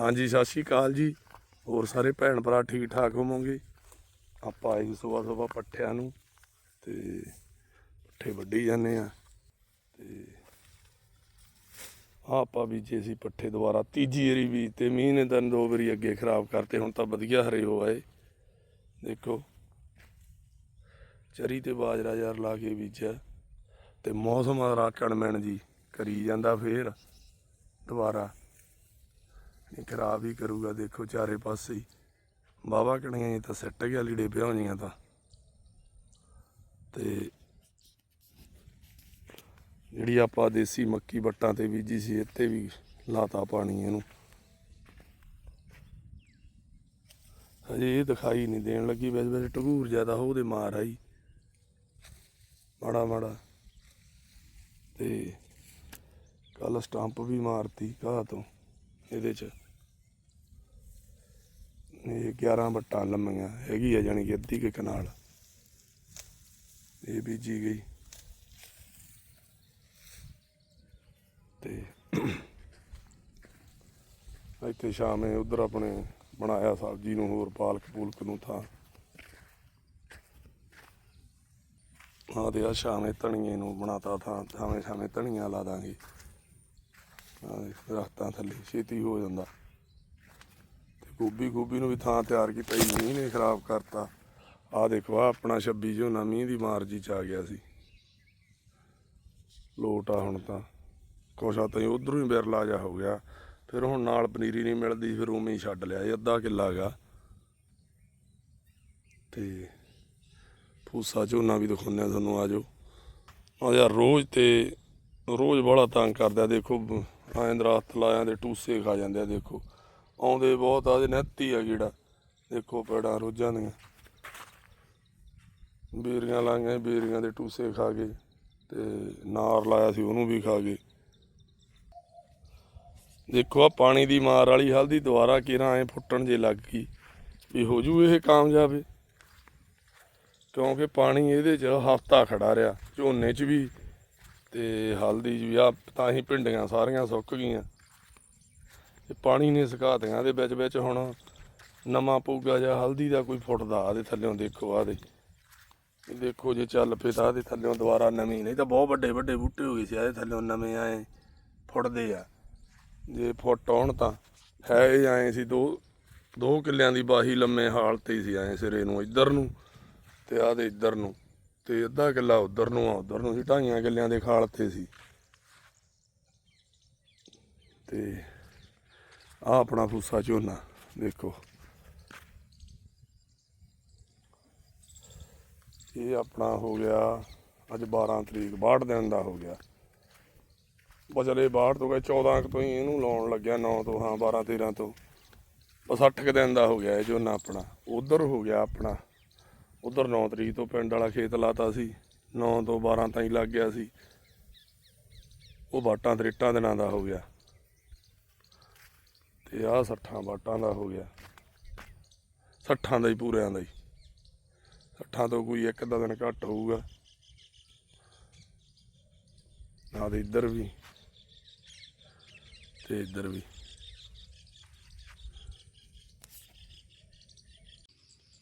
ਹਾਂਜੀ, ਸਤਿ ਸ਼੍ਰੀ ਅਕਾਲ ਜੀ। ਹੋਰ ਸਾਰੇ ਭੈਣ ਭਰਾ ਠੀਕ ਠਾਕ ਹੋਵੋਗੇ? ਆਪਾਂ ਆਏ ਸਵੇਰ ਸਵੇਰ ਪੱਠਿਆਂ ਨੂੰ ਤੇ ਪੱਠੇ ਵੱਢੀ ਜਾਂਦੇ ਆ ਤੇ ਆਹ ਆਪਾਂ ਬੀਜੇ ਸੀ ਪੱਠੇ ਦੁਬਾਰਾ। ਤੀਜੀ ਵਾਰੀ ਵੀ ਤੇ ਮੀਂਹ ਨੇ ਤਾਂ ਦੋ ਵਾਰੀ ਅੱਗੇ ਖਰਾਬ ਕਰਤੇ, ਹੁਣ ਤਾਂ ਵਧੀਆ ਹਰੇ ਹੋ ਆਏ। ਦੇਖੋ, ਚਰੀ ਤੇ ਬਾਜਰਾ ਯਾਰ ਲਾ ਕੇ ਬੀਜਿਆ। ਤੇ ਮੌਸਮ ਆ ਰਾਕਣ ਮੈਣ ਜੀ ਕਰੀ ਜਾਂਦਾ ਫੇਰ ਦੁਬਾਰਾ। ਖਰਾਬ ਹੀ ਕਰੂਗਾ, ਦੇਖੋ ਚਾਰੇ ਪਾਸੇ ਹੀ। ਬਾਵਾ ਕਣੀਆਂ ਇਹ ਤਾਂ ਸਿੱਟ ਗਿਆ, ਲੀੜੇ ਪਿਆਉਣੀਆਂ ਤਾਂ। ਤੇ ਜਿਹੜੀ ਆਪਾਂ ਦੇਸੀ ਮੱਕੀ ਵੱਟਾਂ ਤੇ ਬੀਜੀ ਸੀ, ਇੱਥੇ ਵੀ ਲਾਤਾ ਪਾਣੀ ਇਹਨੂੰ। ਹਜੇ ਇਹ ਦਿਖਾਈ ਨਹੀਂ ਦੇਣ ਲੱਗੀ, ਵੈਸੇ ਵੈਸੇ ਟਗੂਰ ਜ਼ਿਆਦਾ ਹੋ ਉਹਦੇ ਮਾਰ ਆਈ। ਮਾੜਾ ਮਾੜਾ। ਤੇ ਕੱਲ ਸਟੰਪ ਵੀ ਮਾਰਤੀ ਘਾਹ ਤੋਂ। ਇਹਦੇ ਚ। ਇਹ 11 ਵੱਟਾਂ ਲੰਮੀਆਂ, ਹੈਗੀ ਆ ਜਾਣੀ ਕਿ ਅੱਧੀ ਕੁ ਕਨਾਲ। ਇਹ ਬੀਜੀ ਗਈ। ਤੇ ਇੱਥੇ ਸ਼ਾਮੇ ਉਧਰ ਆਪਣੇ ਬਣਾਇਆ ਸਬਜ਼ੀ ਨੂੰ, ਹੋਰ ਪਾਲਕ ਪੂਲਕ ਨੂੰ ਥਾਂ। ਹਾਂ ਤੇ ਆ ਸ਼ਾਮੇ ਧਣੀਏ ਨੂੰ ਬਣਾਤਾ ਥਾਂ ਥਾਵੇਂ ਸ਼ਾਮੇ ਧਣੀਆਂ ਲਾ ਦਾਂਗੇ। ਆਹ ਥੱਲੇ ਛੇਤੀ ਹੋ ਜਾਂਦਾ। ਤੇ ਗੋਭੀ ਗੋਭੀ ਨੂੰ ਵੀ ਥਾਂ ਤਿਆਰ ਕੀਤਾ ਸੀ ਮੀਂਹ ਨੇ ਖਰਾਬ ਕਰਤਾ। ਆ ਦੇਖੋ ਆ ਆਪਣਾ 26 ਝੋਨਾ ਮੀਂਹ ਦੀ ਮਾਰਜੀ ਚ ਆ ਗਿਆ ਸੀ। ਲੋਟ ਆ ਹੁਣ ਤਾਂ। ਕੁਛ ਆ ਤਾਂ ਉਧਰੋਂ ਹੀ ਬਿਰਲਾ ਜਾ ਹੋ ਗਿਆ। ਫਿਰ ਹੁਣ ਨਾਲ ਪਨੀਰੀ ਨਹੀਂ ਮਿਲਦੀ, ਫਿਰ ਉਵੇਂ ਹੀ ਛੱਡ ਲਿਆ ਇਹ ਅੱਧਾ ਕਿੱਲਾ ਗਾ। ਤੇ ਫੂਸਾ ਝੋਨਾ ਵੀ ਦਿਖਾਉਂਦੇ ਆ ਤੁਹਾਨੂੰ, ਆ ਜਾਓ। ਆ ਯਾਰ, ਰੋਜ਼ ਤੇ ਰੋਜ਼ ਬੜਾ ਤੰਗ ਕਰਦਾ, ਦੇਖੋ ਐਂ ਦਰਖਤ ਲਾਇਆਂ ਦੇ ਟੂਸੇ ਖਾ ਜਾਂਦੇ ਆ, ਦੇਖੋ। ਆਉਂਦੇ ਬਹੁਤ ਆ ਦੇ ਨੱਤੀ ਆ ਕੀੜਾ ਦੇਖੋ ਪੈੜਾਂ ਰੋਜ਼ਾਂ ਦੀਆਂ। ਬੇਰੀਆਂ ਲਾਈਆਂ, ਬੇਰੀਆਂ ਦੇ ਟੂਸੇ ਖਾ ਗਏ ਤੇ ਨਾਰ ਲਾਇਆ ਸੀ, ਉਹਨੂੰ ਵੀ ਖਾ ਗਏ। ਦੇਖੋ ਆ ਪਾਣੀ ਦੀ ਮਾਰ ਵਾਲੀ ਹਲਦੀ ਦੁਬਾਰਾ ਕਿਰਾਂ ਐ ਫੁੱਟਣ ਜੇ ਲੱਗ ਗਈ, ਵੀ ਹੋ ਜੂ ਇਹ ਕਾਮਯਾਬ ਕਿਉਂਕਿ ਪਾਣੀ ਇਹਦੇ 'ਚ ਹਫਤਾ ਖੜਾ ਰਿਹਾ, ਝੋਨੇ 'ਚ ਵੀ ਤੇ ਹਲਦੀ 'ਚ ਵੀ ਆ, ਤਾਂ ਹੀ ਭਿੰਡੀਆਂ ਸਾਰੀਆਂ ਸੁੱਕ ਗਈਆਂ। ਤੇ ਪਾਣੀ ਨੇ ਸੁਕਾ ਦੇ ਵਿੱਚ ਵਿੱਚ ਹੁਣ ਨਵਾਂ ਪਊਗਾ ਜਾਂ ਹਲਦੀ ਦਾ ਕੋਈ ਫੁੱਟਦਾ ਆਦੇ ਥੱਲਿਓਂ ਦੇਖੋ ਆਦੇ ਇਹ ਦੇਖੋ ਜੇ ਚੱਲ ਪਏ ਤਾਂ ਦੇ ਥੱਲਿਓਂ ਦੁਬਾਰਾ ਨਵੀਂ, ਨਹੀਂ ਤਾਂ ਬਹੁਤ ਵੱਡੇ ਵੱਡੇ ਬੂਟੇ ਹੋ ਗਏ ਸੀ ਆਦੇ ਥੱਲਿਓਂ ਨਵੇਂ ਆਏ, ਫੁੱਟਦੇ ਆ। ਜੇ ਫੁੱਟ ਆਉਣ ਤਾਂ ਹੈ ਇਹ ਆਏ ਸੀ, ਦੋ ਦੋ ਕਿੱਲਿਆਂ ਦੀ ਬਾਹੀ ਲੰਮੇ ਹਾਲਤ ਹੀ ਸੀ, ਆਏ ਸਿਰੇ ਨੂੰ, ਇੱਧਰ ਨੂੰ ਤੇ ਆਦੇ ਇੱਧਰ ਨੂੰ। ਤੇ ਅੱਧਾ ਕਿੱਲਾ ਉੱਧਰ ਨੂੰ ਆ, ਉੱਧਰ ਨੂੰ ਸੀ, ਢਾਈਆਂ ਕਿੱਲਿਆਂ ਦੇ ਖਾਲ ਤੇ ਸੀ। ਤੇ ਆ ਆਪਣਾ ਫੂਸਾ ਝੋਨਾ, ਦੇਖੋ। ਇਹ ਆਪਣਾ ਹੋ ਗਿਆ, ਅੱਜ 12 ਤਰੀਕ 62 ਦਿਨ ਦਾ ਹੋ ਗਿਆ। ਬਚਲੇ 62 ਤੋਂ ਗਏ 14 ਕੁ ਤੋਂ ਹੀ ਇਹਨੂੰ ਲਾਉਣ ਲੱਗਿਆ 9 ਤੋਂ, ਹਾਂ 12 13 ਤੋਂ। ਬਸ 8 ਕੁ ਦਿਨ ਦਾ ਹੋ ਗਿਆ ਇਹ ਝੋਨਾ ਆਪਣਾ, ਉਧਰ ਹੋ ਗਿਆ ਆਪਣਾ। ਉਧਰ 9 ਤਰੀਕ ਤੋਂ ਪਿੰਡ ਵਾਲਾ ਖੇਤ ਲਾਤਾ ਸੀ। 9 ਤੋਂ 12 ਤਾਈਂ ਲੱਗ ਗਿਆ ਸੀ। ਉਹ ਬਾਟਾਂ ਤਰੇਟਾਂ ਦਿਨਾਂ ਦਾ ਹੋ ਗਿਆ। ਤੇ ਆਹ 60 ਬਾਟਾਂ ਦਾ ਹੋ ਗਿਆ। 60 ਦਾ ਹੀ ਪੂਰਿਆਂ ਦਾ ਹੀ। 60 ਤੋਂ ਕੋਈ ਇੱਕ ਅੱਧਾ ਦਿਨ ਘੱਟ ਹੋਊਗਾ। ਨਾ ਦੇ ਇੱਧਰ ਵੀ ਤੇ ਇੱਧਰ ਵੀ।